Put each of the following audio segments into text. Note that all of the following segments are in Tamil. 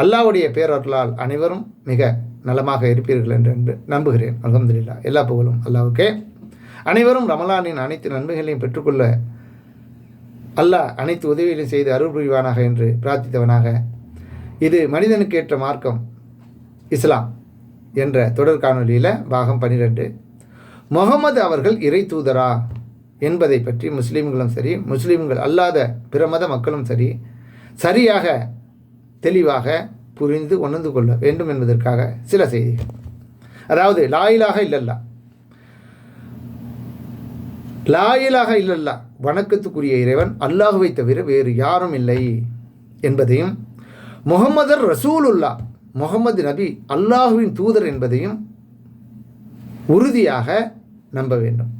அல்லாவுடைய பேரொருளால் அனைவரும் மிக நலமாக இருப்பீர்கள் என்று என்று நம்புகிறேன். அல்ஹம்துலில்லா. எல்லா புகழும் அல்லாவுக்கே. அனைவரும் ரமலானின் அனைத்து நன்மைகளையும் பெற்றுக்கொள்ள அல்லாஹ் அனைத்து உதவிகளையும் செய்து அருள் புரிவானாக என்று பிரார்த்தித்தவனாக. இது மனிதனுக்கு ஏற்ற மார்க்கம். இஸ்லாம் என்ற தொடர் காணொலியில் பாகம் பன்னிரெண்டு முகமது அவர்கள் இறை தூதரா என்பதை பற்றி முஸ்லீம்களும் சரி முஸ்லீம்கள் அல்லாத பிற மத மக்களும் சரி சரியாக தெளிவாக புரிந்து உணர்ந்து கொள்ள வேண்டும் என்பதற்காக சில செய்திகள் அதாவது லாயிலாக இல்லல்லா. லாயிலாக இல்லல்லா. வணக்கத்துக்குரிய இறைவன் அல்லாஹுவை தவிர வேறு யாரும் இல்லை என்பதையும் முகமதர் ரசூலுல்லா முகமது நபி அல்லாஹுவின் தூதர் என்பதையும் உறுதியாக நம்ப வேண்டும்.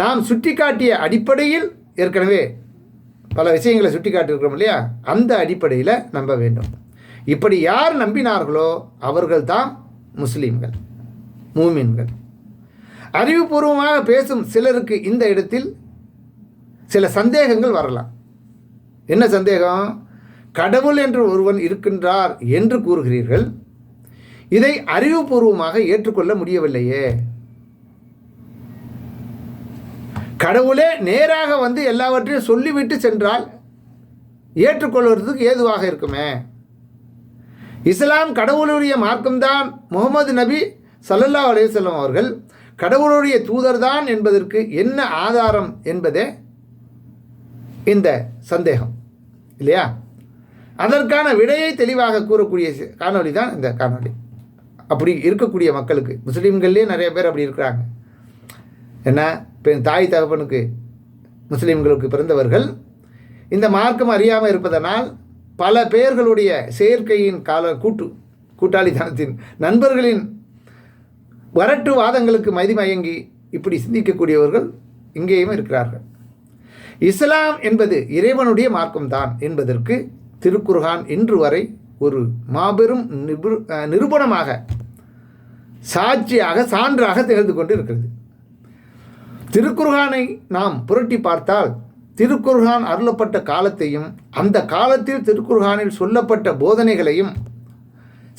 நாம் சுட்டிக்காட்டிய அடிப்படையில் ஏற்கனவே பல விஷயங்களை சுட்டி காட்டியிருக்கிறோம் இல்லையா? அந்த அடிப்படையில் நம்ப வேண்டும். இப்படி யார் நம்பினார்களோ அவர்கள்தான் முஸ்லீம்கள் மூமின்கள். அறிவுபூர்வமாக பேசும் சிலருக்கு இந்த இடத்தில் சில சந்தேகங்கள் வரலாம். என்ன சந்தேகம்? கடவுள் என்று ஒருவன் இருக்கின்றார் என்று கூறுகிறீர்கள். இதை அறிவுபூர்வமாக ஏற்றுக்கொள்ள முடியவில்லையே. கடவுளே நேராக வந்து எல்லாவற்றையும் சொல்லிவிட்டு சென்றால் ஏற்றுக்கொள்வதற்கு ஏதுவாக இருக்குமே? இஸ்லாம் கடவுளுடைய மார்க்கம்தான் முகமது நபி சல்லல்லா அலையம் அவர்கள். கடவுளுடைய தூதர்தான் என்பதற்கு என்ன ஆதாரம் என்பதே இந்த சந்தேகம். இல்லையா? அதற்கான விடையை தெளிவாக கூறக்கூடிய காணொலி தான் இந்த காணொளி. அப்படி இருக்கக்கூடிய மக்களுக்கு முஸ்லீம்கள்லேயே நிறைய பேர் அப்படி இருக்கிறாங்க. என்ன பெண் தாய் தகப்பனுக்கு முஸ்லீம்களுக்கு பிறந்தவர்கள் இந்த மார்க்கம் அறியாமல் இருப்பதனால் பல பேர்களுடைய செயற்கையின் கால கூட்டு கூட்டாளித்தனத்தின் நண்பர்களின் வரட்டு வாதங்களுக்கு மதிமயங்கி இப்படி சிந்திக்கக்கூடியவர்கள் இங்கேயும் இருக்கிறார்கள். இஸ்லாம் என்பது இறைவனுடைய மார்க்கம்தான் என்பதற்கு திருக்குர்ஹான் இன்று வரை ஒரு மாபெரும் நிபு நிரூபணமாக சாட்சியாக சான்றாக திகழ்ந்து கொண்டு இருக்கிறது திருக்குர்ஹானை நாம் புரட்டி பார்த்தால் திருக்குர்ஹான் அருளப்பட்ட காலத்தையும் அந்த காலத்தில் திருக்குர்ஹானில் சொல்லப்பட்ட போதனைகளையும்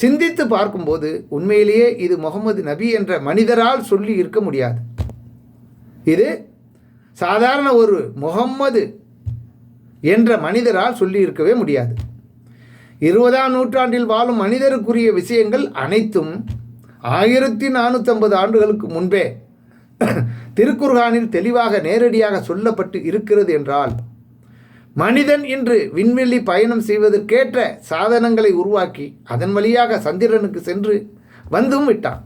சிந்தித்து பார்க்கும்போது உண்மையிலேயே இது முகமது நபி என்ற மனிதரால் சொல்லி இருக்க முடியாது. இது சாதாரண ஒரு முகம்மது என்ற மனிதரால் சொல்லி இருக்கவே முடியாது. இருபதாம் நூற்றாண்டில் வாழும் மனிதருக்குரிய விஷயங்கள் அனைத்தும் ஆயிரத்தி நானூற்றம்பது ஆண்டுகளுக்கு முன்பே திருக்குர்கானில் தெளிவாக நேரடியாக சொல்லப்பட்டு இருக்கிறது என்றால் மனிதன் இன்று விண்வெளி பயணம் செய்வதற்கேற்ற சாதனங்களை உருவாக்கி அதன் வழியாக சந்திரனுக்கு சென்று வந்தும் விட்டான்.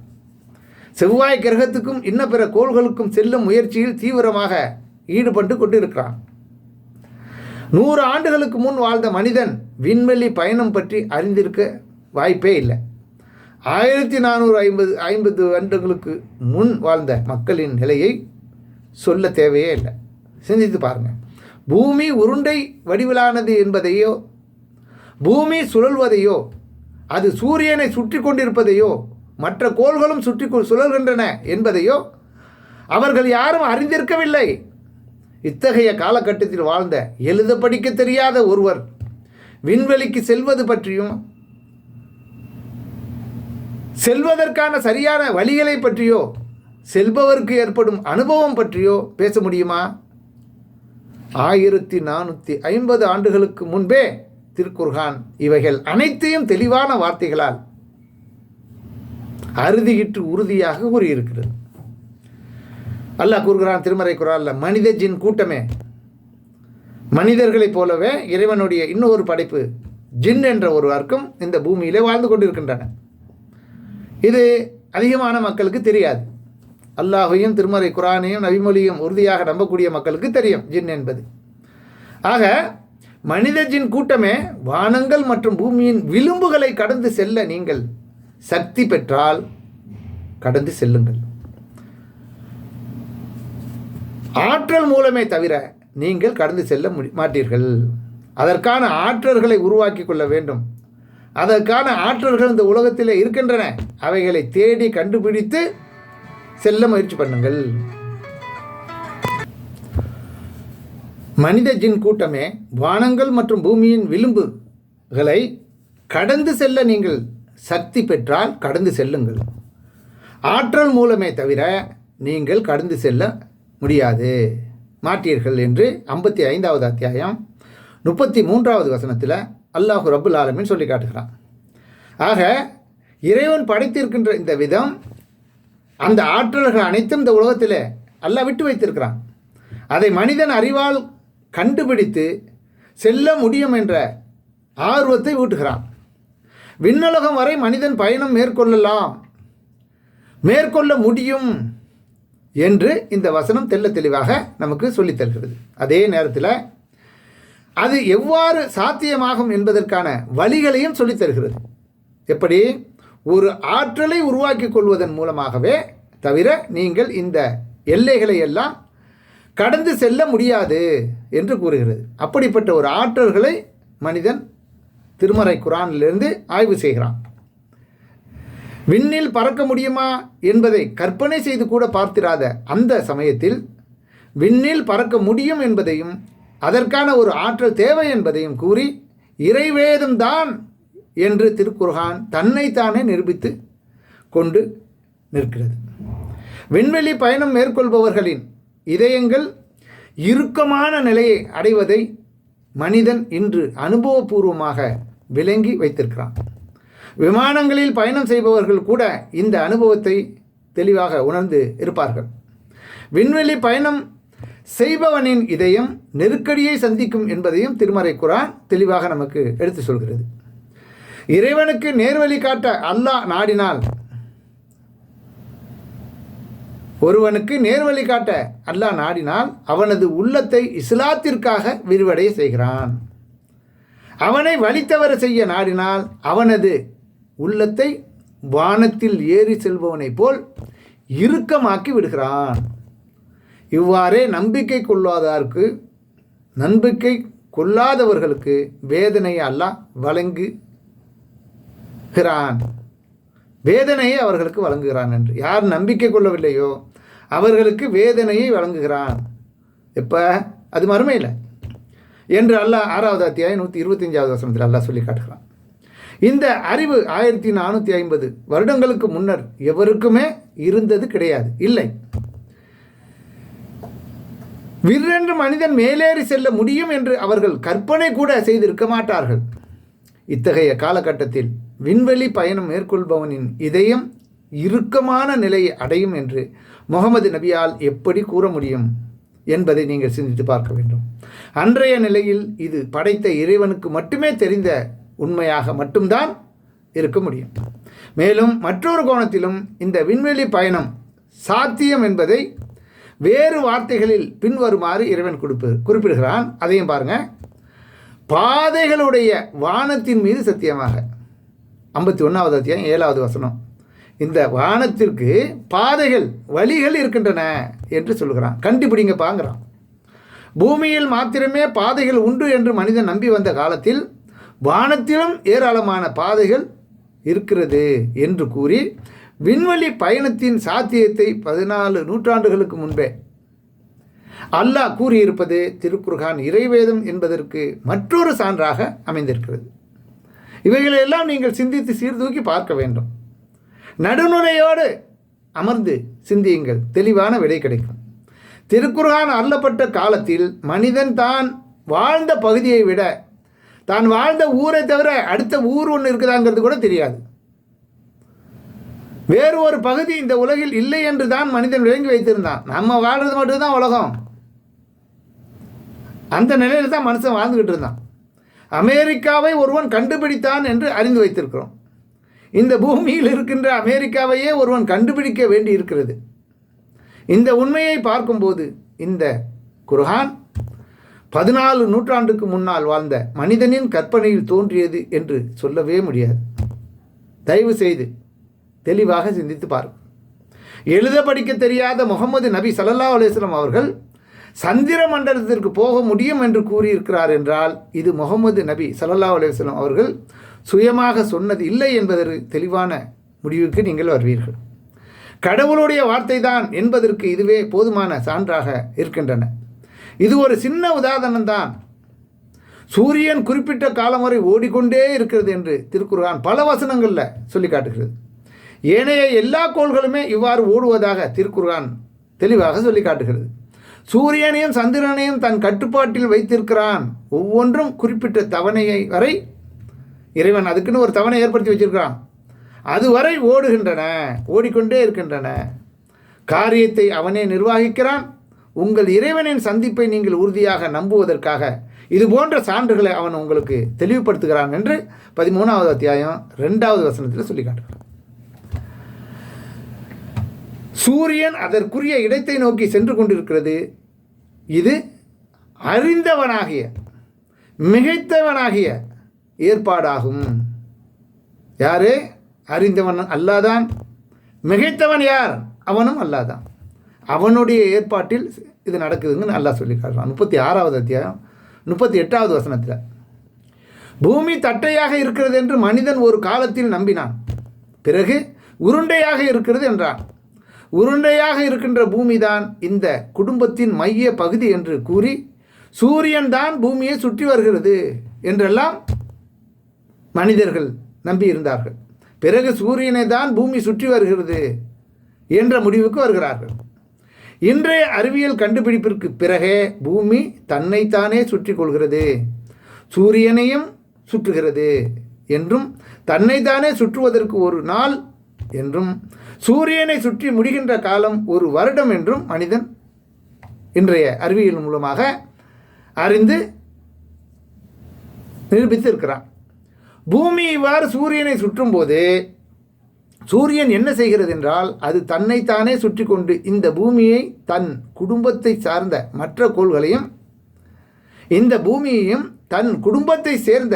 செவ்வாய் கிரகத்துக்கும் இன்ன பிற கோள்களுக்கும் செல்லும் முயற்சியில் தீவிரமாக ஈடுபட்டு கொண்டிருக்கிறான். நூறு ஆண்டுகளுக்கு முன் வாழ்ந்த மனிதன் விண்வெளி பயணம் பற்றி அறிந்திருக்க வாய்ப்பே இல்லை. ஆயிரத்தி நானூறு ஐம்பது ஐம்பது வருடங்களுக்கு முன் வாழ்ந்த மக்களின் நிலையை சொல்ல தேவையே இல்லை. சிந்தித்து பாருங்கள் பூமி உருண்டை வடிவிலானது என்பதையோ பூமி சுழல்வதையோ அது சூரியனை சுற்றி கொண்டிருப்பதையோ மற்ற கோள்களும் சுற்றி சுழல்கின்றன என்பதையோ அவர்கள் யாரும் அறிந்திருக்கவில்லை. இத்தகைய காலகட்டத்தில் வாழ்ந்த எழுத படிக்க தெரியாத ஒருவர் விண்வெளிக்கு செல்வது பற்றியும் செல்வதற்கான சரியான வழிகளை பற்றியோ செல்பவருக்கு ஏற்படும் அனுபவம் பற்றியோ பேச முடியுமா? ஆயிரத்தி நானூற்றி ஐம்பது ஆண்டுகளுக்கு முன்பே திருக்குர்கான் இவைகள் அனைத்தையும் தெளிவான வார்த்தைகளால் அறுதியிட்டு உறுதியாக கூறியிருக்கிறது. அல்லாஹ் கூறுகிறான் திருமறை குரானில் மனித ஜின் கூட்டமே. மனிதர்களைப் போலவே இறைவனுடைய இன்னொரு படைப்பு ஜின் என்ற ஒரு வர்க்கம் இந்த பூமியிலே வாழ்ந்து கொண்டிருக்கின்றன. இது அதிகமான மக்களுக்கு தெரியாது. அல்லாஹையும் திருமறை குரானையும் நபிமொழியும் உறுதியாக நம்பக்கூடிய மக்களுக்கு தெரியும் ஜின் என்பது. ஆக மனித ஜின் கூட்டமே வானங்கள் மற்றும் பூமியின் விளிம்புகளை கடந்து செல்ல நீங்கள் சக்தி பெற்றால் கடந்து செல்லுங்கள். ஆற்றல் மூலமே தவிர நீங்கள் கடந்து செல்ல மாட்டீர்கள். அதற்கான ஆற்றல்களை உருவாக்கி கொள்ள வேண்டும். அதற்கான ஆற்றல்கள் இந்த உலகத்தில் இருக்கின்றன. அவைகளை தேடி கண்டுபிடித்து செல்ல முயற்சி பண்ணுங்கள். மனித ஜின் கூட்டமே வானங்கள் மற்றும் பூமியின் விளிம்புகளை கடந்து செல்ல நீங்கள் சக்தி பெற்றால் கடந்து செல்லுங்கள். ஆற்றல் மூலமே தவிர நீங்கள் கடந்து செல்ல முடியாது. மாட்டீர்கள் என்று ஐம்பத்தி ஐந்தாவது அத்தியாயம் முப்பத்தி மூன்றாவது வசனத்தில் அல்லாஹு ரபுல் ஆலமின் சொல்லி காட்டுகிறான். ஆக இறைவன் படைத்திருக்கின்ற இந்த விதம் அந்த ஆற்றல்கள் அனைத்தும் இந்த உலகத்தில் அல்லாஹ் விட்டு வைத்திருக்கிறான். அதை மனிதன் அறிவால் கண்டுபிடித்து செல்ல முடியும் என்ற ஆர்வத்தை ஊட்டுகிறான். விண்ணுலகம் வரை மனிதன் பயணம் மேற்கொள்ளலாம். மேற்கொள்ள முடியும் என்று இந்த வசனம் தெள்ள தெளிவாக நமக்கு சொல்லித் தருகிறது. அதே நேரத்தில் அது எவ்வாறு சாத்தியமாகும் என்பதற்கான வழிகளையும் சொல்லித் தருகிறது. எப்படி? ஒரு ஆற்றலை உருவாக்கி கொள்வதன் மூலமாகவே தவிர நீங்கள் இந்த எல்லைகளை எல்லாம் கடந்து செல்ல முடியாது என்று கூறுகிறது. அப்படிப்பட்ட ஒரு ஆற்றல்களை மனிதன் திருமறை குரானிலிருந்து ஆய்வு செய்கிறான். விண்ணில் பறக்க முடியுமா என்பதை கற்பனை செய்து கூட பார்த்திராத அந்த சமயத்தில் விண்ணில் பறக்க முடியும் என்பதையும் அதற்கான ஒரு ஆற்றல் தேவை என்பதையும் கூறி இறைவேதம்தான் என்று திருக்குர்ஹான் தன்னைத்தானே நிரூபித்து கொண்டு நிற்கிறது. விண்வெளி பயணம் மேற்கொள்பவர்களின் இதயங்கள் இறுக்கமான நிலையை அடைவதை மனிதன் இன்று அனுபவபூர்வமாக விளங்கி வைத்திருக்கிறான். விமானங்களில் பயணம் செய்பவர்கள் கூட இந்த அனுபவத்தை தெளிவாக உணர்ந்து இருப்பார்கள். விண்வெளி பயணம் செய்பவனின் இதயம் நெருக்கடியை சந்திக்கும் என்பதையும் திருமறை குரான் தெளிவாக நமக்கு எடுத்து சொல்கிறது. இறைவனுக்கு நேர்வழி காட்ட அல்லாஹ் நாடினால் ஒருவனுக்கு நேர்வழி காட்ட அல்லாஹ் நாடினால் அவனது உள்ளத்தை இஸ்லாத்திற்காக விரிவடைய செய்கிறான். அவனை வழித்தவர செய்ய நாடினால் அவனது உள்ளத்தை வானத்தில் ஏறி செல்பவனைப் போல் இறுக்கமாக்கி விடுகிறான். இவ்வாறே நம்பிக்கை கொள்ளாதாருக்கு நம்பிக்கை கொள்ளாதவர்களுக்கு வேதனை அல்லாஹ் வழங்குகிறான். வேதனையை அவர்களுக்கு வழங்குகிறான் என்று. யார் நம்பிக்கை கொள்ளவில்லையோ அவர்களுக்கு வேதனையை வழங்குகிறான். இப்போ அது மறுமையில். என்று அல்லாஹ் ஆறாவது அத்தியாயம் நூற்றி இருபத்தஞ்சாவது வசனத்தில் அல்லாஹ் சொல்லி காட்டுகிறான். இந்த அறிவு ஆயிரத்தி நானூற்றி ஐம்பது வருடங்களுக்கு முன்னர் எவருக்குமே இருந்தது கிடையாது. இல்லை. விற்றென்று மனிதன் மேலேறி செல்ல முடியும் என்று அவர்கள் கற்பனை கூட செய்திருக்க மாட்டார்கள். இத்தகைய காலகட்டத்தில் விண்வெளி பயணம் மேற்கொள்பவனின் இதயம் இறுக்கமான நிலையை அடையும் என்று முகமது நபியால் எப்படி கூற முடியும் என்பதை நீங்கள் சிந்தித்து பார்க்க வேண்டும். அன்றைய நிலையில் இது படைத்த இறைவனுக்கு மட்டுமே தெரிந்த உண்மையாக மட்டும்தான் இருக்க முடியும். மேலும் மற்றொரு கோணத்திலும் இந்த விண்வெளி பயணம் சாத்தியம் என்பதை வேறு வார்த்தைகளில் பின்வருமாறு இறைவன் கொடுப்பு குறிப்பிடுகிறான். அதையும் பாருங்க. பாதைகளுடைய வானத்தின் மீது சத்தியமாக. ஐம்பத்தி ஒன்றாவது அத்தியாயம் ஏழாவது வசனம். இந்த வானத்திற்கு பாதைகள் வழிகள் இருக்கின்றன என்று சொல்கிறான் கண்டுபிடிங்கப்பாங்கிறான். பூமியில் மாத்திரமே பாதைகள் உண்டு என்று மனிதன் நம்பி வந்த காலத்தில் வானத்திலும் ஏராளமான பாதைகள் இருக்கிறது என்று கூறி விண்வெளி பயணத்தின் சாத்தியத்தை பதினாலு நூற்றாண்டுகளுக்கு முன்பே. அல்லாஹ் கூறியிருப்பது திருக்குர்கான் இறைவேதம் என்பதற்கு மற்றொரு சான்றாக அமைந்திருக்கிறது. இவைகளெல்லாம் நீங்கள் சிந்தித்து சீர்தூக்கி பார்க்க வேண்டும். நடுநுரையோடு அமர்ந்து சிந்தியுங்கள். தெளிவான விடை கிடைக்கும். திருக்குர்கான் அருளப்பட்ட காலத்தில் மனிதன் தான் வாழ்ந்த பகுதியை விட தான் வாழ்ந்த ஊரை தவிர அடுத்த ஊர் ஒன்று இருக்குதாங்கிறது கூட தெரியாது. வேறு ஒரு பகுதி இந்த உலகில் இல்லை என்று தான் மனிதன் விளங்கி வைத்திருந்தான். நம்ம வாழ்றது மட்டும்தான் உலகம். அந்த நிலையில் தான் மனுஷன் வாழ்ந்துக்கிட்டு இருந்தான். அமெரிக்காவை ஒருவன் கண்டுபிடித்தான் என்று அறிந்து வைத்திருக்கிறோம். இந்த பூமியில் இருக்கின்ற அமெரிக்காவையே ஒருவன் கண்டுபிடிக்க வேண்டி இருக்கிறது. இந்த உண்மையை பார்க்கும்போது இந்த குர்ஹான் பதினாலு நூற்றாண்டுக்கு முன்னால் வாழ்ந்த மனிதனின் கற்பனையில் தோன்றியது என்று சொல்லவே முடியாது. தயவு செய்து தெளிவாக சிந்தித்து பாருங்கள் எழுத படிக்க தெரியாத முகமது நபி சல்லல்லா அலுவலம் அவர்கள் சந்திர மண்டலத்திற்கு போக முடியும் என்று கூறியிருக்கிறார் என்றால் இது முகமது நபி சல்லா அலுவலம் அவர்கள் சுயமாக சொன்னது இல்லை என்பதற்கு தெளிவான முடிவுக்கு நீங்கள் வருவீர்கள். கடவுளுடைய வார்த்தை தான் என்பதற்கு இதுவே போதுமான சான்றாக இருக்கின்றன. இது ஒரு சின்ன உதாரணம் தான். சூரியன் குறிப்பிட்ட காலம் வரை ஓடிக்கொண்டே இருக்கிறது என்று திருக்குறான் பல வசனங்களில் சொல்லி காட்டுகிறது. ஏனைய எல்லா கோள்களுமே இவ்வாறு ஓடுவதாக திருக்குர்ஆன் தெளிவாக சொல்லி காட்டுகிறது. சூரியனையும் சந்திரனையும் தன் கட்டுப்பாட்டில் வைத்திருக்கிறான். ஒவ்வொன்றும் குறிப்பிட்ட தவணையை வரை இறைவன் அதுக்குன்னு ஒரு தவணை ஏற்படுத்தி வச்சிருக்கிறான். அதுவரை ஓடுகின்றன ஓடிக்கொண்டே இருக்கின்றன. காரியத்தை அவனே நிர்வாகிக்கிறான். உங்கள் இறைவனின் சந்திப்பை நீங்கள் உறுதியாக நம்புவதற்காக இது போன்ற சான்றுகளை அவன் உங்களுக்கு தெளிவுபடுத்துகிறான் என்று பதிமூணாவது அத்தியாயம் ரெண்டாவது வசனத்தில் சொல்லி காட்டுகிறான். சூரியன் அதற்குரிய இடத்தை நோக்கி சென்று கொண்டிருக்கிறது. இது அறிந்தவனாகிய மிகைத்தவனாகிய ஏற்பாடாகும். யாரு? அறிந்தவன் அல்லாதான். மிகைத்தவன் யார்? அவனும் அல்லாதான். அவனுடைய ஏற்பாட்டில் இது நடக்குதுன்னு நல்லா சொல்லி காட்டுறான் முப்பத்தி ஆறாவது அத்தியாயம் முப்பத்தி எட்டாவது வசனத்தில் பூமி தட்டையாக இருக்கிறது என்று மனிதன் ஒரு காலத்தில் நம்பினான். பிறகு உருண்டையாக இருக்கிறது என்றான். உருண்டையாக இருக்கின்ற பூமிதான் இந்த குடும்பத்தின் மைய பகுதி என்று கூறி சூரியன் தான் பூமியை சுற்றி வருகிறது என்றெல்லாம் மனிதர்கள் நம்பியிருந்தார்கள். பிறகு சூரியனை தான் பூமி சுற்றி வருகிறது என்ற முடிவுக்கு வருகிறார்கள். இன்றைய அறிவியல் கண்டுபிடிப்பிற்கு பிறகே பூமி தன்னைத்தானே சுற்றி கொள்கிறது சூரியனையும் சுற்றுகிறது என்றும் தன்னைத்தானே சுற்றுவதற்கு ஒரு நாள் என்றும் சூரியனை சுற்றி முடிகின்ற காலம் ஒரு வருடம் என்றும் மனிதன் இன்றைய அறிவியல் மூலமாக அறிந்து நிரூபித்திருக்கிறான். பூமி இவ்வாறு சூரியனை சுற்றும் போது சூரியன் என்ன செய்கிறது என்றால் அது தன்னைத்தானே சுற்றி கொண்டு இந்த பூமியை தன் குடும்பத்தை சார்ந்த மற்ற கோள்களையும் இந்த பூமியையும் தன் குடும்பத்தை சேர்ந்த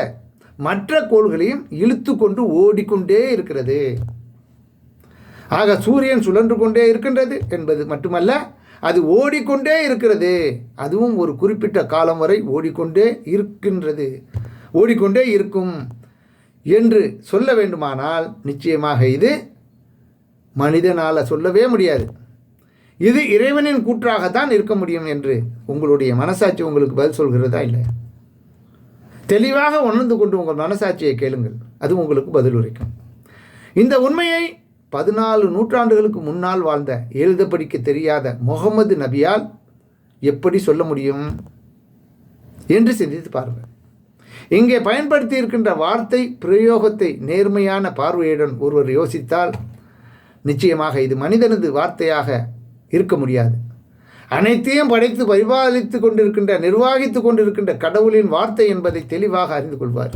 மற்ற கோள்களையும் இழுத்து கொண்டு ஓடிக்கொண்டே இருக்கிறது. ஆக சூரியன் சுழன்று கொண்டே இருக்கின்றது என்பது மட்டுமல்ல அது ஓடிக்கொண்டே இருக்கிறது. அதுவும் ஒரு குறிப்பிட்ட காலம் வரை ஓடிக்கொண்டே இருக்கின்றது. ஓடிக்கொண்டே இருக்கும் என்று சொல்ல வேண்டுமானால் நிச்சயமாக இது மனிதனால் சொல்லவே முடியாது. இது இறைவனின் கூற்றாகத்தான் இருக்க முடியும் என்று உங்களுடைய மனசாட்சி உங்களுக்கு பதில் சொல்கிறதா இல்லை தெளிவாக உணர்ந்து கொண்டு உங்கள் மனசாட்சியை கேளுங்கள். அது உங்களுக்கு பதில் உரைக்கும். இந்த உண்மையை பதினாலு நூற்றாண்டுகளுக்கு முன்னால் வாழ்ந்த எழுத படிக்க தெரியாத முகமது நபியால் எப்படி சொல்ல முடியும்? என்று சிந்தித்து பாருங்கள். இங்கே பயன்படுத்தி இருக்கின்ற வார்த்தை பிரயோகத்தை நேர்மையான பார்வையுடன் ஒருவர் யோசித்தால் நிச்சயமாக இது மனிதனது வார்த்தையாக இருக்க முடியாது. அனைத்தையும் படைத்து பரிபாலித்து கொண்டிருக்கின்ற நிர்வாகித்து கொண்டிருக்கின்ற கடவுளின் வார்த்தை என்பதை தெளிவாக அறிந்து கொள்வார்.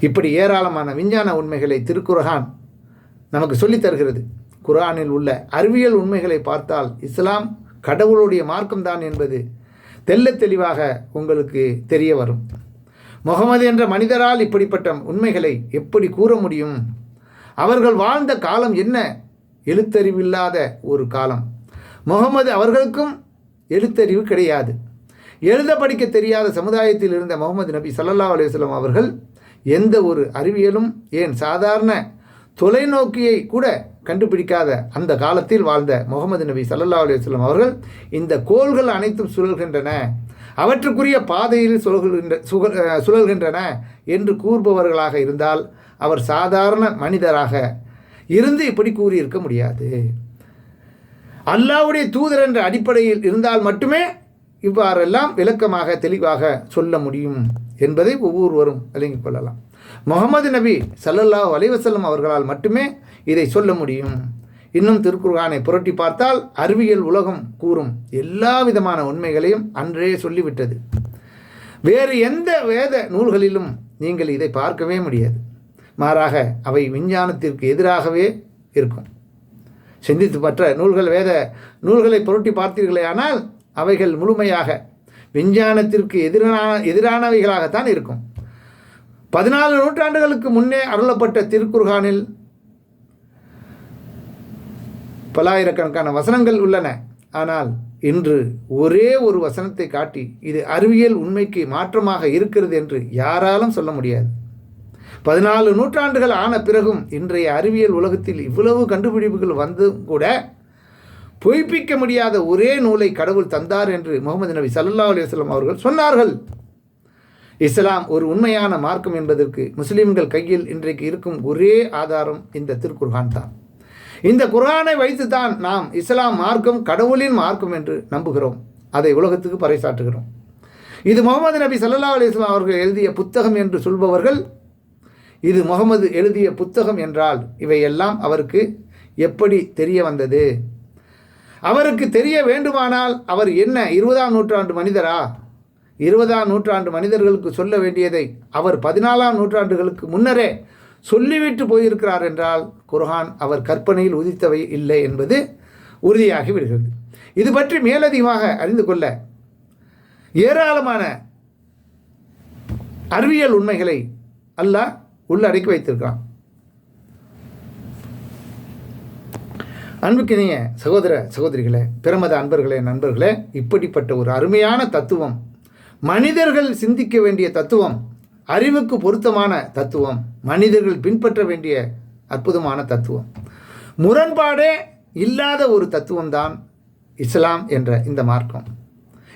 இப்படி ஏராளமான விஞ்ஞான உண்மைகளை திருக்குரகான் நமக்கு சொல்லித் தருகிறது. குர்ஆனில் உள்ள அறிவியல் உண்மைகளை பார்த்தால் இஸ்லாம் கடவுளுடைய மார்க்கம்தான் என்பது தெல்ல தெளிவாக உங்களுக்கு தெரிய வரும். முகமது என்ற மனிதரால் இப்படிப்பட்ட உண்மைகளை எப்படி கூற முடியும்? அவர்கள் வாழ்ந்த காலம் என்ன? எழுத்தறிவில்லாத ஒரு காலம். முகமது அவர்களுக்கும் எழுத்தறிவு கிடையாது. எழுத படிக்க தெரியாத சமுதாயத்தில் இருந்த முகமது நபி சல்லா அலுவலம் அவர்கள் எந்த ஒரு அறிவியலும் ஏன் சாதாரண தொலைநோக்கியை கூட கண்டுபிடிக்காத அந்த காலத்தில் வாழ்ந்த முகமது நபி சல்லா அலுவலம் அவர்கள் இந்த கோள்கள் அனைத்தும் சுழல்கின்றன. அவற்றுக்குரிய பாதையில் சுழல்கின்ற சுக சுழல்கின்றன என்று கூறுபவர்களாக இருந்தால் அவர் சாதாரண மனிதராக இருந்து இப்படி கூறியிருக்க முடியாது. அல்லாவுடைய தூதர் என்ற அடிப்படையில் இருந்தால் மட்டுமே இவ்வாறெல்லாம் விளக்கமாக தெளிவாக சொல்ல முடியும் என்பதை ஒவ்வொருவரும் விளங்கிக் கொள்ளலாம். முகமது நபி சல்லல்லா அலைவசல்லம் அவர்களால் மட்டுமே இதை சொல்ல முடியும். இன்னும் திருக்குர்கானை புரட்டி பார்த்தால் அறிவியல் உலகம் கூறும் எல்லா விதமான உண்மைகளையும் அன்றே சொல்லிவிட்டது. வேறு எந்த வேத நூல்களிலும் நீங்கள் இதை பார்க்கவே முடியாது. மாறாக அவை விஞ்ஞானத்திற்கு எதிராகவே இருக்கும். சிந்தித்து பற்ற நூல்கள் வேத நூல்களை புரட்டி பார்த்தீர்களே ஆனால் அவைகள் முழுமையாக விஞ்ஞானத்திற்கு எதிரான எதிரானவைகளாகத்தான் இருக்கும். பதினாலு நூற்றாண்டுகளுக்கு முன்னே அருளப்பட்ட திருக்குர்கானில் பல்லாயிரக்கணக்கான வசனங்கள் உள்ளன. ஆனால் இன்று ஒரே ஒரு வசனத்தை காட்டி இது அறிவியல் உண்மைக்கு மாற்றமாக இருக்கிறது என்று யாராலும் சொல்ல முடியாது. பதினாலு நூற்றாண்டுகள் ஆன பிறகும் இன்றைய அறிவியல் உலகத்தில் இவ்வளவு கண்டுபிடிப்புகள் வந்தும் கூட பொய்ப்பிக்க முடியாத ஒரே நூலை கடவுள் தந்தார் என்று முகமது நபி சல்லா அலுவலம் அவர்கள் சொன்னார்கள். இஸ்லாம் ஒரு உண்மையான மார்க்கம் என்பதற்கு முஸ்லிம்கள் கையில் இன்றைக்கு இருக்கும் ஒரே ஆதாரம் இந்த திருக்குர்ஹான் தான். இந்த குர்ஹானை வைத்து தான் நாம் இஸ்லாம் மார்க்கம் கடவுளின் மார்க்கம் என்று நம்புகிறோம். அதை உலகத்துக்கு பறைசாற்றுகிறோம். இது முகமது நபி சல்லா அலிஸ்லாம் அவர்கள் எழுதிய புத்தகம் என்று சொல்பவர்கள் இது முகமது எழுதிய புத்தகம் என்றால் இவையெல்லாம் அவருக்கு எப்படி தெரிய வந்தது? அவருக்கு தெரிய வேண்டுமானால் அவர் என்ன இருபதாம் நூற்றாண்டு மனிதரா? இருபதாம் நூற்றாண்டு மனிதர்களுக்கு சொல்ல வேண்டியதை அவர் பதினாலாம் நூற்றாண்டுகளுக்கு முன்னரே சொல்லிவிட்டு போயிருக்கிறார் என்றால் குர்ஹான் அவர் கற்பனையில் உதித்தவை இல்லை என்பது உறுதியாகி விடுகிறது. இது பற்றி மேலதிகமாக அறிந்து கொள்ள ஏராளமான அறிவியல் உண்மைகளை அல்லாஹ் உள்ளடக்கி வைத்திருக்கிறான். அன்புக்கினிய சகோதர சகோதரிகளே பிரமத அன்பர்களே நண்பர்களே இப்படிப்பட்ட ஒரு அருமையான தத்துவம் மனிதர்கள் சிந்திக்க வேண்டிய தத்துவம் அறிவுக்கு பொருத்தமான தத்துவம் மனிதர்கள் பின்பற்ற வேண்டிய அற்புதமான தத்துவம். முரண்பாடே இல்லாத ஒரு தத்துவம்தான் இஸ்லாம் என்ற இந்த மார்க்கம்.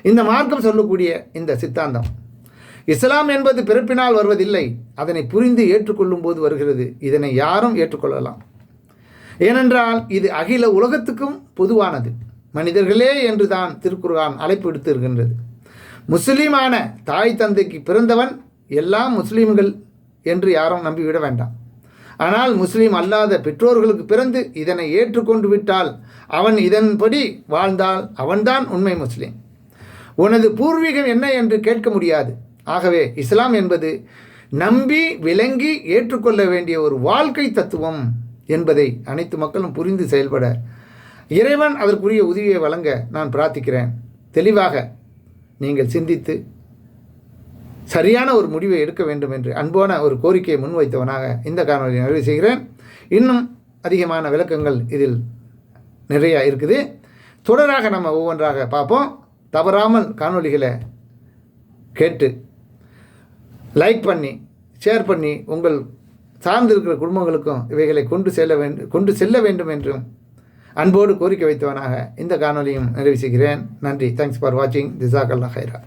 இந்த மார்க்கம் சொல்லக்கூடிய இந்த சித்தாந்தம். இஸ்லாம் என்பது பிறப்பினால் வருவதில்லை அதனை புரிந்து ஏற்றுக்கொள்ளும் போது வருகிறது இதனை யாரும் ஏற்றுக்கொள்ளலாம். ஏனென்றால் இது அகில உலகத்துக்கும் பொதுவானது. மனிதர்களே என்று தான் திருக்குர்ஆன் அழைப்பு எடுத்திருக்கின்றது முஸ்லீமான தாய் தந்தைக்கு பிறந்தவன் எல்லாம் முஸ்லீம்கள் என்று யாரும் நம்பிவிட வேண்டாம். ஆனால் முஸ்லீம் அல்லாத பெற்றோர்களுக்கு பிறந்து இதனை ஏற்றுக்கொண்டு விட்டால் அவன் இதன்படி வாழ்ந்தால் அவன்தான் உண்மை முஸ்லீம். உனது பூர்வீகம் என்ன என்று கேட்க முடியாது. ஆகவே இஸ்லாம் என்பது நம்பி விளங்கி ஏற்றுக்கொள்ள வேண்டிய ஒரு வாழ்க்கை தத்துவம் என்பதை அனைத்து மக்களும் புரிந்து செயல்பட இறைவன் அதற்குரிய உதவியை வழங்க நான் பிரார்த்திக்கிறேன். தெளிவாக நீங்கள் சிந்தித்து சரியான ஒரு முடிவை எடுக்க வேண்டும் என்று அன்பான ஒரு கோரிக்கையை முன்வைத்தவனாக இந்த காணொலியை நிறைவு செய்கிறேன். இன்னும் அதிகமான விளக்கங்கள் இதில் நிறையா இருக்குது. தொடராக நம்ம ஒவ்வொன்றாக பார்ப்போம். தவறாமல் காணொலிகளை கேட்டு லைக் பண்ணி ஷேர் பண்ணி உங்கள் சார்ந்திருக்கிற குடும்பங்களுக்கும் இவைகளை கொண்டு செல்ல வேண்டும் கொண்டு செல்ல வேண்டும் என்றும் அன்போடு கோரிக்கை வைத்தவனாக இந்த காணொலியும் நிறைவு செய்கிறேன். நன்றி. தேங்க்ஸ் ஃபார் வாட்சிங் திசாக் அல்லா ஹைரா